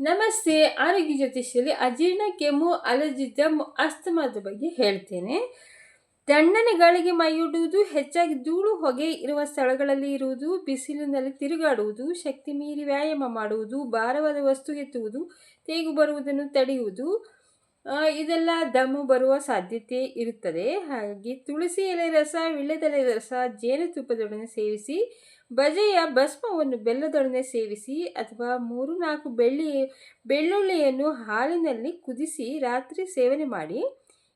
ನಮಸ್ತೆ, ಆರೋಗ್ಯ ಜ್ಯೋತಿಷ್ಯಲ್ಲಿ ಅಜೀರ್ಣ, ಕೆಮ್ಮು, ಅಲರ್ಜಿ ಜಮ್ಮು ಅಸ್ತಮಾದ ಬಗ್ಗೆ ಹೇಳ್ತೇನೆ. ತಣ್ಣನೆ ಗಾಳಿಗೆ ಮೈಯೊಡ್ಡುವುದು ಹೆಚ್ಚಾಗಿ ಧೂಳು, ಹೊಗೆ ಇರುವ ಸ್ಥಳಗಳಲ್ಲಿ ಇರುವುದು, ಬಿಸಿಲಿನಲ್ಲಿ ತಿರುಗಾಡುವುದು, ಶಕ್ತಿ ಮೀರಿ ವ್ಯಾಯಾಮ ಮಾಡುವುದು, ಭಾರವಾದ ವಸ್ತು ಎತ್ತುವುದು, ತೇಗು ಬರುವುದನ್ನು ತಡೆಯುವುದು ಇದೆಲ್ಲ ದಮ್ಮು ಬರುವ ಸಾಧ್ಯತೆ ಇರುತ್ತದೆ. ಹಾಗಾಗಿ ತುಳಸಿ ಎಲೆ ರಸ ವಿಳ್ಳೆದೆಲೆ ರಸ ಜೇನುತುಪ್ಪದೊಡನೆ ಸೇವಿಸಿ, ಬಜೆಯ ಭಸ್ಮವನ್ನು ಬೆಲ್ಲದೊಡನೆ ಸೇವಿಸಿ ಅಥವಾ ಮೂರು ನಾಲ್ಕು ಬೆಳ್ಳಿ, ಬೆಳ್ಳುಳ್ಳಿಯನ್ನು ಹಾಲಿನಲ್ಲಿ ಕುದಿಸಿ ರಾತ್ರಿ ಸೇವನೆ ಮಾಡಿ,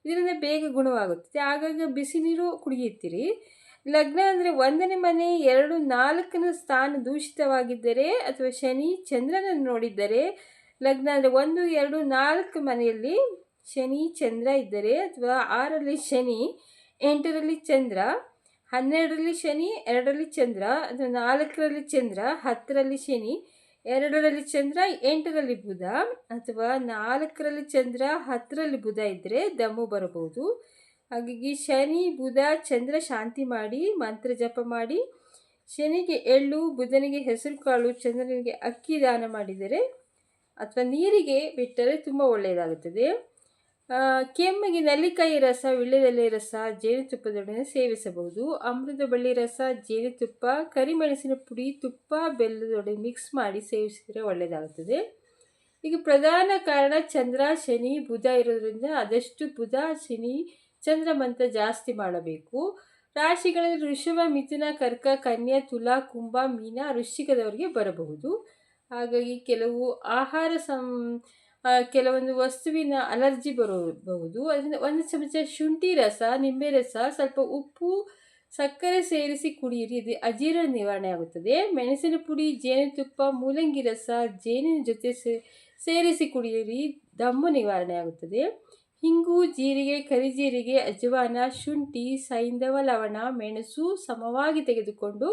ಇದರಿಂದ ಬೇಗ ಗುಣವಾಗುತ್ತದೆ. ಆಗಾಗ ಬಿಸಿ ನೀರು ಕುಡಿಯುತ್ತೀರಿ. ಲಗ್ನ ಅಂದರೆ ಒಂದನೇ ಮನೆ, ಎರಡು ನಾಲ್ಕನ ಸ್ಥಾನ ದೂಷಿತವಾಗಿದ್ದರೆ ಅಥವಾ ಶನಿ ಚಂದ್ರನನ್ನು ನೋಡಿದ್ದರೆ ಲಗ್ನ ಅಂದರೆ ಒಂದು, ಎರಡು, ನಾಲ್ಕು ಮನೆಯಲ್ಲಿ ಶನಿ, ಚಂದ್ರ ಇದ್ದರೆ ಅಥವಾ ಆರಲ್ಲಿ ಶನಿ, ಎಂಟರಲ್ಲಿ ಚಂದ್ರ, ಹನ್ನೆರಡರಲ್ಲಿ ಶನಿ, ಎರಡರಲ್ಲಿ ಚಂದ್ರ, ಅಥವಾ ನಾಲ್ಕರಲ್ಲಿ ಚಂದ್ರ, ಹತ್ತರಲ್ಲಿ ಶನಿ, ಎರಡರಲ್ಲಿ ಚಂದ್ರ, ಎಂಟರಲ್ಲಿ ಬುಧ, ಅಥವಾ ನಾಲ್ಕರಲ್ಲಿ ಚಂದ್ರ, ಹತ್ತರಲ್ಲಿ ಬುಧ ಇದ್ದರೆ ದಮ್ಮು ಬರಬಹುದು. ಹಾಗಾಗಿ ಶನಿ, ಬುಧ, ಚಂದ್ರ ಶಾಂತಿ ಮಾಡಿ, ಮಂತ್ರ ಜಪ ಮಾಡಿ, ಶನಿಗೆ ಎಳ್ಳು, ಬುಧನಿಗೆ ಹೆಸರು ಕಾಳು ಚಂದ್ರನಿಗೆ ಅಕ್ಕಿ ದಾನ ಮಾಡಿದರೆ ಅಥವಾ ನೀರಿಗೆ ಬಿಟ್ಟರೆ ತುಂಬ ಒಳ್ಳೆಯದಾಗುತ್ತದೆ. ಕೆಮ್ಮಿಗೆ ನೆಲ್ಲಿಕಾಯಿ ರಸ, ವಿಳ್ಳೆದೆಲೆ ರಸ ಜೇನುತುಪ್ಪದೊಡನೆ ಸೇವಿಸಬಹುದು. ಅಮೃತ ಬಳ್ಳಿ ರಸ ಜೇನುತುಪ್ಪ ಕರಿಮೆಣಸಿನ ಪುಡಿ, ತುಪ್ಪ ಬೆಲ್ಲದೊಡನೆ ಮಿಕ್ಸ್ ಮಾಡಿ ಸೇವಿಸಿದರೆ ಒಳ್ಳೆಯದಾಗುತ್ತದೆ. ಈಗ ಪ್ರಧಾನ ಕಾರಣ ಚಂದ್ರ, ಶನಿ, ಬುಧ ಇರೋದರಿಂದ ಆದಷ್ಟು ಬುಧ, ಶನಿ, ಚಂದ್ರ ಮಂತ್ರ ಜಾಸ್ತಿ ಮಾಡಬೇಕು. ರಾಶಿಗಳಲ್ಲಿ ಋಷಭ ಮಿಥುನ, ಕರ್ಕ, ಕನ್ಯಾ, ತುಲಾ, ಕುಂಭ, ಮೀನ, ವೃಶ್ಚಿಕದವರಿಗೆ ಬರಬಹುದು. ಹಾಗಾಗಿ ಕೆಲವು ಆಹಾರ ಸಂ ಕೆಲವೊಂದು ವಸ್ತುವಿನ ಅಲರ್ಜಿ ಬರಬಹುದು. ಅದರಿಂದ ಒಂದು ಚಮಚ ಶುಂಠಿ ರಸ, ನಿಂಬೆ ರಸ, ಸ್ವಲ್ಪ ಉಪ್ಪು, ಸಕ್ಕರೆ ಸೇರಿಸಿ ಕುಡಿಯಿರಿ. ಇದು ಅಜೀರ್ಣ ನಿವಾರಣೆ ಆಗುತ್ತದೆ. ಮೆಣಸಿನ ಪುಡಿ, ಜೇನುತುಪ್ಪ, ಮೂಲಂಗಿ ರಸ, ಜೇನಿನ ಜೊತೆ ಸೇರಿಸಿ ಕುಡಿಯಿರಿ. ದಮ್ಮು ನಿವಾರಣೆ ಆಗುತ್ತದೆ. ಹಿಂಗು, ಜೀರಿಗೆ ಕರಿಜೀರಿಗೆ ಅಜವಾನ, ಶುಂಠಿ, ಸೈಂಧವ, ಲವಣ, ಮೆಣಸು ಸಮವಾಗಿ ತೆಗೆದುಕೊಂಡು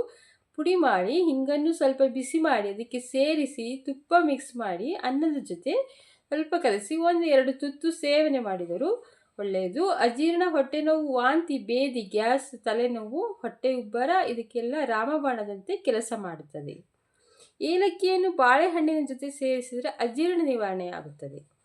ಪುಡಿ ಮಾಡಿ, ಹಿಂಗನ್ನು ಸ್ವಲ್ಪ ಬಿಸಿ ಮಾಡಿ, ಅದಕ್ಕೆ ಸೇರಿಸಿ ತುಪ್ಪ ಮಿಕ್ಸ್ ಮಾಡಿ ಅನ್ನದ ಜೊತೆ ಸ್ವಲ್ಪ ಕಲಸಿ ಒಂದು ಎರಡು ತುತ್ತು ಸೇವನೆ ಮಾಡಿದರು ಒಳ್ಳೆಯದು. ಅಜೀರ್ಣ ಹೊಟ್ಟೆ ನೋವು, ವಾಂತಿ, ಬೇದಿ, ಗ್ಯಾಸ್, ತಲೆನೋವು, ಹೊಟ್ಟೆ ಉಬ್ಬರ ಇದಕ್ಕೆಲ್ಲ ರಾಮಬಾಣದಂತೆ ಕೆಲಸ ಮಾಡುತ್ತದೆ. ಏಲಕ್ಕಿಯನ್ನು ಬಾಳೆಹಣ್ಣಿನ ಜೊತೆ ಸೇರಿಸಿದರೆ ಅಜೀರ್ಣ ನಿವಾರಣೆ ಆಗುತ್ತದೆ